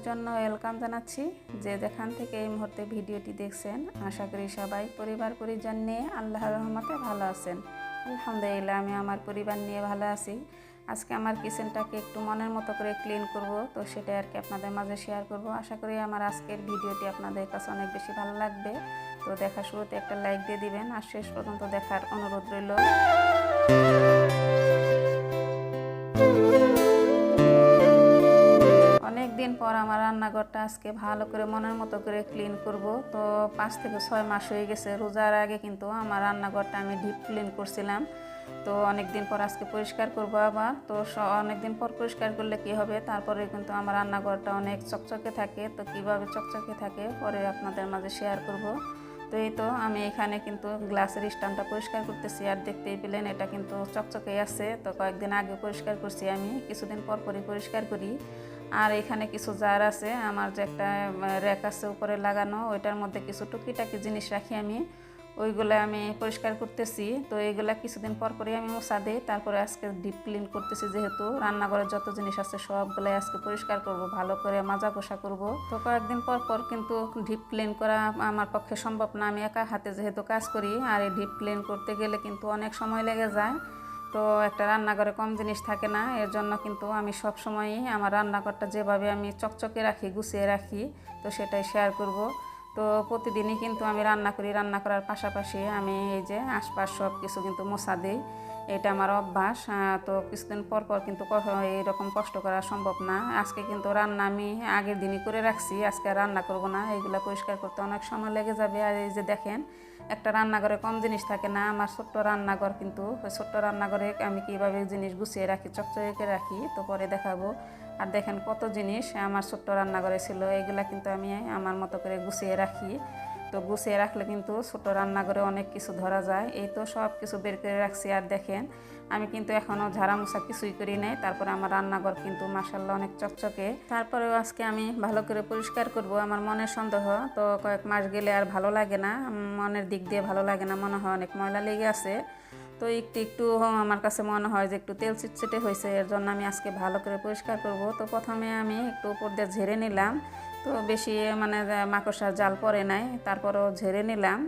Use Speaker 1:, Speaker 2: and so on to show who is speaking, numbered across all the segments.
Speaker 1: দেখার জন্য ওয়েলকাম জানাচ্ছি যে যেখান থেকে এই মুহূর্তে ভিডিওটি দেখছেন, আশা করি সবাই পরিবার পরিজন নিয়ে আল্লাহর রহমতে ভালো আছেন। আলহামদুলিল্লাহ, আমি আমার পরিবার নিয়ে ভালো আছি। আজকে আমার কিচেনটাকে একটু মনের মতো করে ক্লিন করব, তো সেটাই আর কি আপনাদের মাঝে শেয়ার করব। আশা করি আমার আজকের ভিডিওটি আপনাদের কাছে অনেক বেশি ভালো লাগবে। তো দেখা শুরুতে একটা লাইক দিয়ে দিবেন, আর শেষ পর্যন্ত দেখার অনুরোধ রইল। দিন পর আমার রান্নাঘরটা আজকে ভালো করে মনের মতো করে ক্লিন করব। তো পাঁচ থেকে ছয় মাস হয়ে গেছে, রোজার আগে কিন্তু আমার রান্নাঘরটা আমি ডিপ ক্লিন করছিলাম। তো অনেক দিন পর আজকে পরিষ্কার করব আবার। তো অনেক দিন পর পরিষ্কার করলে কি হবে? তারপরে কিন্তু আমার রান্নাঘরটা অনেক চকচকে থাকে। তো কীভাবে চকচকে থাকে পরে আপনাদের মাঝে শেয়ার করব। তো এই তো, আমি এখানে কিন্তু গ্লাসের স্ট্যান্ডটা পরিষ্কার করতেছি। আর দেখতেই পেলেন এটা কিন্তু চকচকে আছে। তো কয়েকদিন আগে পরিষ্কার করছি আমি, কিছুদিন পর পরই পরিষ্কার করি। আর এখানে কিছু জার আছে, আমার যে একটা র্যাক আছে উপরে লাগানো, ওইটার মধ্যে কিছু টুকিটাকি জিনিস রাখি আমি। ওইগুলো আমি পরিষ্কার করতেছি। তো এইগুলা কিছুদিন পর পরই আমি মশা দিই, তারপরে আজকে ডিপ ক্লিন করতেছি যেহেতু। রান্নাঘরের যত জিনিস আছে সবগুলাই আজকে পরিষ্কার করব, ভালো করে মাজা কষা করব। তো কয়েকদিন পর পর কিন্তু ডিপ ক্লিন করা আমার পক্ষে সম্ভব না। আমি একা হাতে যেহেতু কাজ করি, আর এই ডিপ ক্লিন করতে গেলে কিন্তু অনেক সময় লেগে যায়। তো একটা রান্নাঘরে কম জিনিস থাকে না, এর জন্য কিন্তু আমি সব সময়ই আমার রান্নাঘরটা যেভাবে আমি চকচকে রাখি, গুছিয়ে রাখি, তো সেটাই শেয়ার করব। তো প্রতিদিনই কিন্তু আমি রান্না করি, রান্না করার পাশাপাশি আমি এই যে আশপাশ সব কিছু কিন্তু মশা দিই। এটা আমার অভ্যাস তো কিছুদিন পর পর কিন্তু এইরকম কষ্ট করা সম্ভব না। আজকে কিন্তু রান্না আমি আগের দিনই করে রাখছি, আজকে রান্না করব না। এইগুলো পরিষ্কার করতে অনেক সময় লেগে যাবে। আর এই যে দেখেন, একটা রান্নাঘরে কম জিনিস থাকে না। আমার ছোট্ট রান্নাঘর কিন্তু ছোট্ট রান্নাঘরে আমি কীভাবে জিনিস গুছিয়ে রাখি, চকচকে রাখি, তো পরে দেখাবো। আর দেখেন কত জিনিস আমার ছোট্ট রান্নাঘরে ছিল এগুলা কিন্তু আমি আমার মতো করে গুছিয়ে রাখি। তো গুছিয়ে রাখলে কিন্তু ছোটো রান্নাঘরে অনেক কিছু ধরা যায়। এই তো সব কিছু বের করে রাখছি। আর দেখেন, আমি কিন্তু এখনও ঝাড়া মোছা কিছুই করি নাই। তারপরে আমার রান্নাঘর কিন্তু মাসাল্লাহ অনেক চকচকে। তারপরেও আজকে আমি ভালো করে পরিষ্কার করব। আমার মনের সন্দেহ তো কয়েক মাস গেলে আর ভালো লাগে না। মনের দিক দিয়ে ভালো লাগে না। মনে হয় অনেক ময়লা লেগে আছে। তো একটু একটু আমার কাছে মনে হয় যে একটু তেল চিটচিটে হয়েছে, এর জন্য আমি আজকে ভালো করে পরিষ্কার করব। তো প্রথমে আমি একটু উপর দিয়ে ঝেড়ে নিলাম। তো বেশি মানে মাকড়সার জাল পরে নাই। তারপরও ঝেড়ে নিলাম।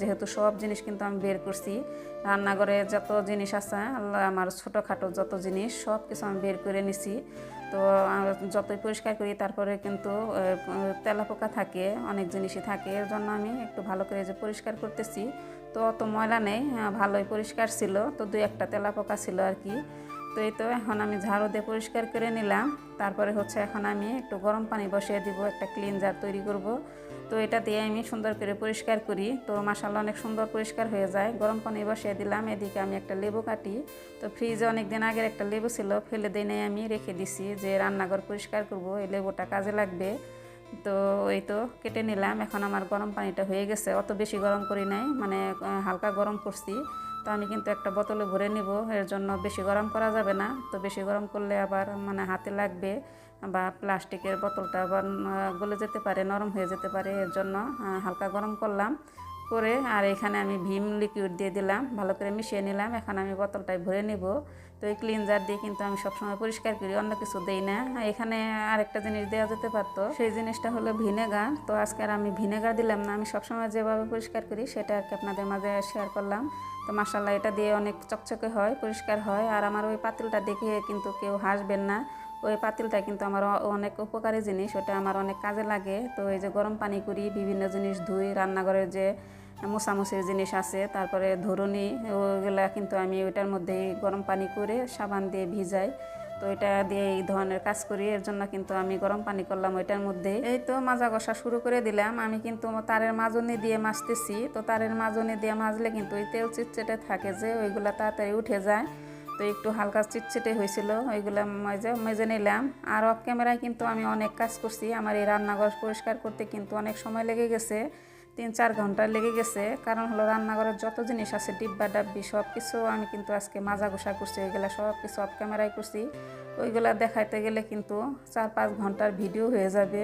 Speaker 1: যেহেতু সব জিনিস কিন্তু আমি বের করছি। রান্নাঘরে যত জিনিস আছে আমার ছোটোখাটো যত জিনিস সব কিছু আমি বের করে নিছি। তো যতই পরিষ্কার করি, তারপরে কিন্তু তেলাপোকা থাকে, অনেক জিনিসই থাকে। এর জন্য আমি একটু ভালো করে যে পরিষ্কার করতেছি। তো অত ময়লা নেই ভালোই পরিষ্কার ছিল। তো দু একটা তেলাপোকা ছিল আর কি। তো এই তো এখন আমি ঝাড়ু দিয়ে পরিষ্কার করে নিলাম। তারপরে হচ্ছে এখন আমি একটু গরম পানি বসিয়ে দিব, একটা ক্লিনজার তৈরি করব। তো এটা দিয়ে আমি সুন্দর করে পরিষ্কার করি। তো মাসাল্লাহ অনেক সুন্দর পরিষ্কার হয়ে যায়। গরম পানি বসিয়ে দিলাম, এদিকে আমি একটা লেবু কাটি। তো ফ্রিজে অনেক দিন আগের একটা লেবু ছিল, ফেলে দিয়ে আমি রেখে দিছি যে রান্নাঘর পরিষ্কার করব, এই লেবুটা কাজে লাগবে। তো এই তো কেটে নিলাম, এখন আমার গরম পানিটা হয়ে গেছে। অত বেশি গরম করি নাই মানে হালকা গরম করছি। তো আমি কিন্তু একটা বোতলে ভরে নিব, এর জন্য বেশি গরম করা যাবে না। তো বেশি গরম করলে আবার মানে হাতে লাগবে বা প্লাস্টিকের বোতলটা আবার গলে যেতে পারে, নরম হয়ে যেতে পারে, এর জন্য হালকা গরম করলাম। করে আর এখানে আমি ভীম লিকুইড দিয়ে দিলাম, ভালো করে মিশিয়ে নিলাম। এখন আমি বোতলটায় ভরে নিব। তো এই ক্লিনজার দিয়ে কিন্তু আমি সবসময় পরিষ্কার করি, অন্য কিছু দেই না। এখানে আরেকটা জিনিস দেওয়া যেতে পারতো, সেই জিনিসটা হলো ভিনেগার। তো আজকে আমি ভিনেগার দিলাম না, আমি সবসময় যেভাবে পরিষ্কার করি সেটা আর কি আপনাদের মাঝে শেয়ার করলাম। তো মাসাল্লাহ এটা দিয়ে অনেক চকচকে হয়, পরিষ্কার হয়। আর আমার ওই পাতিলটা দেখে কিন্তু কেউ হাসবেন না। ওই পাতিলটা কিন্তু আমার অনেক উপকারী জিনিস, ওটা আমার অনেক কাজে লাগে। তো এই যে গরম পানি করি, বিভিন্ন জিনিস ধুই, রান্নাঘরের যে মোছামুছির জিনিস আছে, তারপরে ধরুনি ওইগুলা কিন্তু আমি ওইটার মধ্যেই গরম পানি করে সাবান দিয়ে ভিজাই। তো এটা দিয়ে এই ধরনের কাজ করি, এর জন্য কিন্তু আমি গরম পানি করলাম ওইটার মধ্যে এই তো মাজা কষা শুরু করে দিলাম। আমি কিন্তু তারের মাজনি দিয়ে মাজতেছি। তো তারের মাজনি দিয়ে মাজলে কিন্তু ওই তেল চিটচেটে থাকে যে ওইগুলা তাড়াতাড়ি উঠে যায়। তো একটু হালকা চিটচিটে হয়েছিল, ওইগুলো মেজে মেজে নিলাম। আর অফ ক্যামেরায় কিন্তু আমি অনেক কাজ করছি। আমার এই রান্নাঘর পরিষ্কার করতে কিন্তু অনেক সময় লেগে গেছে। তিন চার ঘণ্টা লেগে গেছে। কারণ হলো রান্নাঘরের যত জিনিস আছে, ডিব্বা, ডাব্বি সব কিছু আমি কিন্তু আজকে মাজা গোসা করছি। ওইগুলো সব কিছু অফ ক্যামেরায় করছি। ওইগুলা দেখাইতে গেলে কিন্তু চার পাঁচ ঘণ্টার ভিডিও হয়ে যাবে।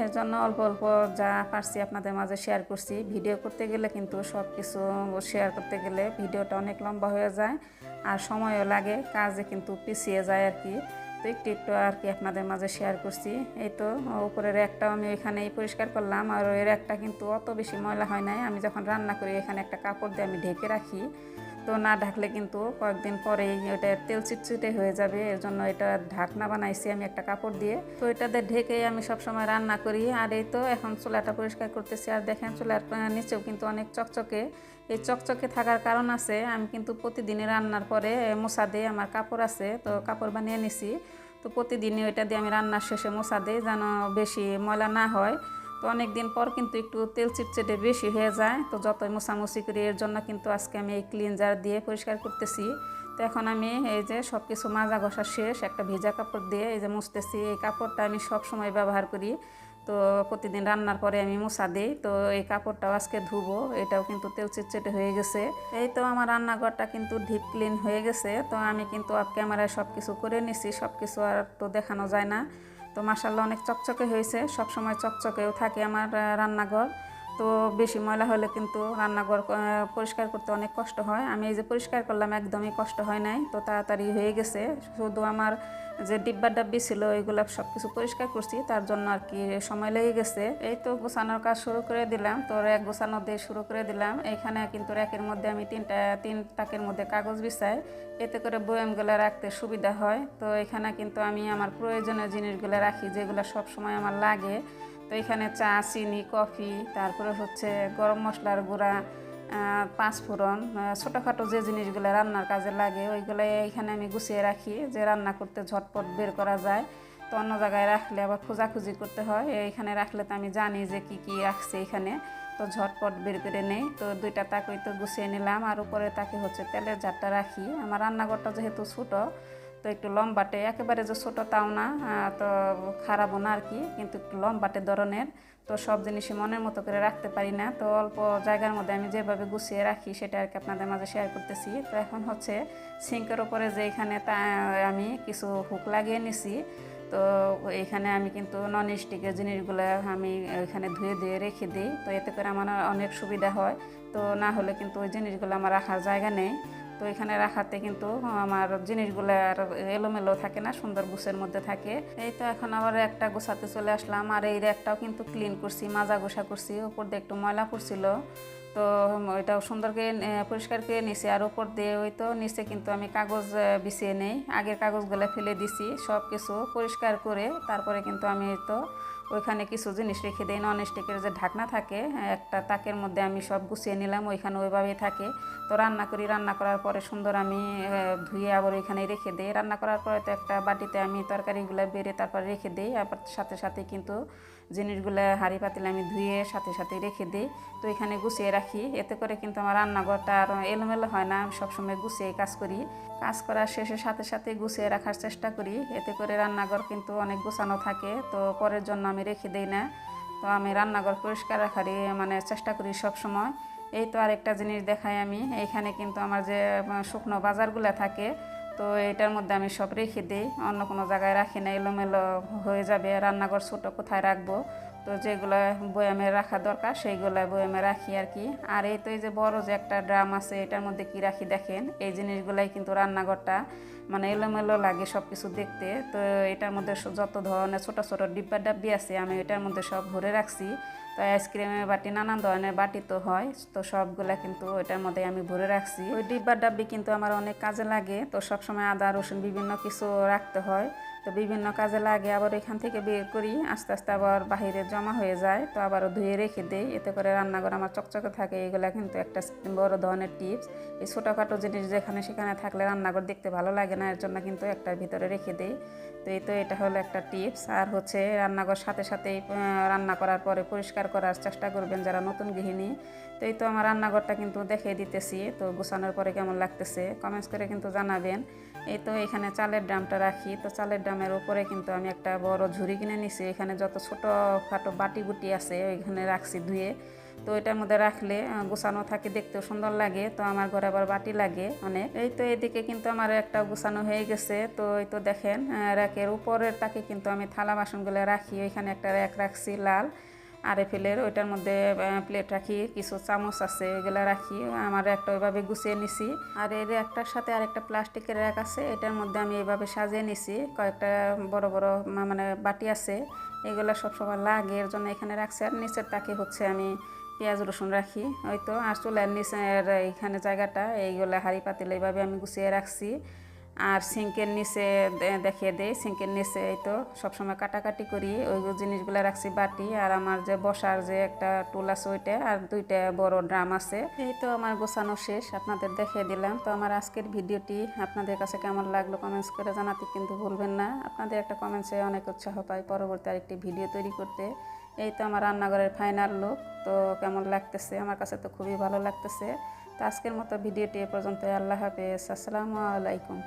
Speaker 1: এর জন্য অল্প অল্প যা পারছি আপনাদের মাঝে শেয়ার করছি। ভিডিও করতে গেলে কিন্তু সব কিছু শেয়ার করতে গেলে ভিডিওটা অনেক লম্বা হয়ে যায়। আর সময়ও লাগে, কাজে কিন্তু পিছিয়ে যায় আর কি। তো একটু একটু আর কি আপনাদের মাঝে শেয়ার করছি। এই তো, উপরের একটাও আমি এখানেই পরিষ্কার করলাম আর এর একটা কিন্তু অত বেশি ময়লা হয় নাই। আমি যখন রান্না করি, এখানে একটা কাপড় দিয়ে আমি ঢেকে রাখি। তো না ঢাকলে কিন্তু কয়েকদিন পরেই ওটা তেল চিটচিটে হয়ে যাবে এর জন্য এটা ঢাকনা বানাইছি আমি একটা কাপড় দিয়ে। তো এটাতে ঢেকে আমি সবসময় রান্না করি, আর এই তো এখন চুলাটা পরিষ্কার করতেছি, আর দেখেন চুলার নিচেও কিন্তু অনেক চকচকে। এই চকচকে থাকার কারণ আছে, আমি কিন্তু প্রতিদিনই রান্নার পরে মোছা দিয়ে আমার কাপড় আছে, তো কাপড় বানিয়ে নিছি। তো প্রতিদিনই ওইটা দিয়ে আমি রান্নার শেষে মোছা দিই, যেন বেশি ময়লা না হয়। তো অনেক দিন পর কিন্তু একটু তেল চিটচেটে বেশি হয়ে যায়। তো যতই মোছামুছি করি, এর জন্য কিন্তু আজকে আমি এই ক্লিনজার দিয়ে পরিষ্কার করতেছি। তো এখন আমি এই যে সব কিছু মাজা ঘষা শেষ, একটা ভেজা কাপড় দিয়ে এই যে মুছতেছি। এই কাপড়টা আমি সব সময় ব্যবহার করি। তো প্রতিদিন রান্নার পরে আমি মোছা দিই। তো এই কাপড়টাও আজকে ধুবো, এটাও কিন্তু তেল চিটচেটে হয়ে গেছে। এই তো আমার রান্নাঘরটা কিন্তু ডিপ ক্লিন হয়ে গেছে। তো আমি কিন্তু আপ ক্যামেরায় সব কিছু করে নিছি। সব কিছু আর তো দেখানো যায় না। তো মাসাল্লাহ অনেক চকচকে হয়েছে সব সময় চকচকেও থাকে আমার রান্নাঘর। তো বেশি ময়লা হলে কিন্তু রান্নাঘর পরিষ্কার করতে অনেক কষ্ট হয়। আমি এই যে পরিষ্কার করলাম, একদমই কষ্ট হয় নাই। তো তাড়াতাড়ি হয়ে গেছে। শুধু আমার যে ডিব্বা ডাব্বি ছিল এগুলো সব কিছু পরিষ্কার করছি। তার জন্য আর কি সময় লেগে গেছে। এই তো গোছানোর কাজ শুরু করে দিলাম। তো র্যাক গোছানো দিয়ে শুরু করে দিলাম। এখানে কিন্তু র্যাকের মধ্যে আমি তিনটা, তিন টাকের মধ্যে কাগজ বিছাই। এতে করে বয়ামগুলো রাখতে সুবিধা হয়। তো এখানে কিন্তু আমি আমার প্রয়োজনীয় জিনিসগুলো রাখি, যেগুলো সব সময় আমার লাগে। তো এখানে চা, চিনি, কফি, তারপরে হচ্ছে গরম মশলার গুঁড়া পাঁচফোড়ন ছোটোখাটো যে জিনিসগুলো রান্নার কাজে লাগে, ওইগুলো এখানে আমি গুছিয়ে রাখি, যে রান্না করতে ঝটপট বের করা যায়। তো অন্য জায়গায় রাখলে আবার খোঁজাখুঁজি করতে হয় এইখানে রাখলে তো আমি জানি যে কি কি রাখছে এখানে, তো ঝটপট বের করে নেই। তো দুইটা তাকই তো গুছিয়ে নিলাম, আর উপরে তাকে হচ্ছে তেলের ঝাড়টা রাখি। আমার রান্নাঘরটা যেহেতু ছোটো তো একটু লম্বাটে, একেবারে যে ছোটো তাও না তো খারাপও না আর কি, কিন্তু একটু লম্বাটে ধরনের, তো সব জিনিসই মনের মতো করে রাখতে পারি না। তো অল্প জায়গার মধ্যে আমি যেভাবে গুছিয়ে রাখি সেটা আর কি আপনাদের মাঝে শেয়ার করতেছি। তো এখন হচ্ছে সিঙ্কের ওপরে যে এখানে তা, আমি কিছু হুক লাগিয়ে নিছি, তো এখানে আমি কিন্তু নন স্টিকের জিনিসগুলো আমি এখানে ধুয়ে ধুয়ে রেখে দিই। তো এতে করে আমার অনেক সুবিধা হয়। তো না হলে কিন্তু ওই জিনিসগুলো আমার রাখার জায়গা নেই। তো এখানে রাখাতে কিন্তু আমার জিনিসগুলো আর এলোমেলো থাকে না, সুন্দর গুছের মধ্যে থাকে। এই তো এখন আবার একটা গোছাতে চলে আসলাম। আর এই র্যাকটাও কিন্তু ক্লিন করছি, মাজা গোসা করছি। ওপর দিয়ে একটু ময়লা পড়ছিল। তো ওইটাও সুন্দর করে পরিষ্কার করে নিছি। আর উপর দিয়ে ওই তো নিচে কিন্তু আমি কাগজ বিছিয়ে নেই। আগের কাগজগুলো ফেলে দিছি সব কিছু পরিষ্কার করে তারপরে কিন্তু আমি তো ওইখানে কিছু জিনিস রেখে দিই নন স্টিকের যে ঢাকনা থাকে একটা তাকের মধ্যে আমি সব গুছিয়ে নিলাম, ওইখানে ওইভাবেই থাকে। তো রান্না করি, রান্না করার পরে সুন্দর আমি ধুয়ে আবার ওইখানে রেখে দিই। রান্না করার পরে তো একটা বাটিতে আমি তরকারিগুলো বেড়ে তারপর রেখে দিই, আবার সাথে সাথে কিন্তু জিনিসগুলো হাঁড়ি পাতিলে আমি ধুয়ে সাথে সাথে রেখে দিই। তো এখানে গুছিয়ে রাখি। এতে করে কিন্তু আমার রান্নাঘরটা আর এলোমেলো হয় না। আমি সবসময় গুছিয়ে কাজ করি। কাজ করার শেষে সাথে সাথে গুছিয়ে রাখার চেষ্টা করি। এতে করে রান্নাঘর কিন্তু অনেক গুছানো থাকে। তো পরের জন্য আমি রেখে দিই না। তো আমি রান্নাঘর পরিষ্কার রাখারই মানে চেষ্টা করি সব সময় এই তো আরেকটা জিনিস দেখাই আমি। এইখানে কিন্তু আমার যে শুকনো বাজারগুলো থাকে তো এটার মধ্যে আমি সব রেখে দিই, অন্য কোনো জায়গায় রাখি না, এলোমেলো হয়ে যাবে, রান্নাঘর ছোটো কোথায় রাখব? তো যেগুলো বয়ামে রাখা দরকার, সেইগুলো বয়ামে রাখি আর কি। আর এই তো এই যে বড় যে একটা ড্রাম আছে, এটার মধ্যে কি রাখি দেখেন? এই জিনিসগুলাই কিন্তু রান্নাঘরটা মানে এলোমেলো লাগে সব কিছু দেখতে। তো এটার মধ্যে যত ধরনের ছোটো ছোটো ডিব্বা ডাব্বি আছে, আমি এটার মধ্যে সব ভরে রাখছি। তো আইসক্রিমের বাটি, নানান ধরনের বাটি তো হয়, তো সবগুলা কিন্তু ওইটার মধ্যে আমি ভরে রাখছি। ওই ডিব্বা ডাব্বি কিন্তু আমার অনেক কাজে লাগে, তো সবসময় আদা, রসুন বিভিন্ন কিছু রাখতে হয়। তো বিভিন্ন কাজে লাগে, আবার এখান থেকে বের করি, আস্তে আস্তে আবার বাহিরে জমা হয়ে যায়, তো আবারও ধুয়ে রেখে দেই, এতে করে রান্নাঘর আমার চকচকে থাকে, এগুলা কিন্তু একটা বড় ধরনের টিপস। এই ছোটোখাটো জিনিস যেখানে সেখানে থাকলে রান্নাঘর দেখতে ভালো লাগে না, এর জন্য কিন্তু একটার ভিতরে রেখে দেই। তো এই তো এটা হলো একটা টিপস। আর হচ্ছে রান্নাঘর সাথে সাথেই রান্না করার পরে পরিষ্কার করার চেষ্টা করবেন যারা নতুন গৃহিণী। তো এই তো আমার রান্নাঘরটা কিন্তু দেখিয়ে দিতেছি, তো গোছানোর পরে কেমন লাগতেছে কমেন্টস করে কিন্তু জানাবেন। এই তো এখানে চালের ড্রামটা রাখি, তো চালের ড্রামের উপরে কিন্তু আমি একটা বড় ঝুড়ি কিনে নিছি। এখানে যত ছোট খাটো বাটি বুটি আছে, ওইখানে রাখছি ধুয়ে। তো এটার মধ্যে রাখলে গোছানো থাকে দেখতেও সুন্দর লাগে। তো আমার ঘরে আবার বাটি লাগে অনেক। এই তো এদিকে কিন্তু আমার একটা গুছানো হয়ে গেছে। তো এই তো দেখেন র্যাকের উপরের তাকে কিন্তু আমি থালা বাসনগুলো রাখি। ওইখানে একটা র্যাক রাখছি লাল। আরএফএলের ওইটার মধ্যে প্লেট রাখি, কিছু চামচ আছে, এগুলো রাখি, আমার একটা ওইভাবে গুছিয়ে নিছি। আর এর একটার সাথে আরেকটা প্লাস্টিকের র্যাক আছে, এটার মধ্যে আমি এইভাবে সাজিয়ে নিছি। কয়েকটা বড় বড় মানে বাটি আছে, এগুলো সবসময় লাগে, এর জন্য এখানে রাখছি। আর নিচের তাকে হচ্ছে আমি পেঁয়াজ, রসুন রাখি। ওই তো, আর চুলের নিচের এইখানে জায়গাটা, এইগুলো হাঁড়ি পাতিল এইভাবে আমি গুছিয়ে রাখছি। আর সিঙ্কের নিচে দেখিয়ে দেই, সিঙ্কের নিচে এই তো সবসময় কাটাকাটি করি, ওই জিনিসগুলো রাখছি বাটি আর আমার যে বসার যে একটা টুল আছে ওইটা আর দুইটা বড় ড্রাম আছে। এই তো আমার গোছানো শেষ, আপনাদের দেখিয়ে দিলাম। তো আমার আজকের ভিডিওটি আপনাদের কাছে কেমন লাগল কমেন্টস করে জানাতে কিন্তু ভুলবেন না। আপনাদের একটা কমেন্টসে অনেক উৎসাহ পাই পরবর্তী আরেকটি ভিডিও তৈরি করতে। এই তো আমার রান্নাঘরের ফাইনাল লুক, তো কেমন লাগতেছে? আমার কাছে তো খুবই ভালো লাগতেছে। তো আজকের মতো ভিডিওটি এ পর্যন্ত আল্লাহ হাফেজ। আসসালামু আলাইকুম।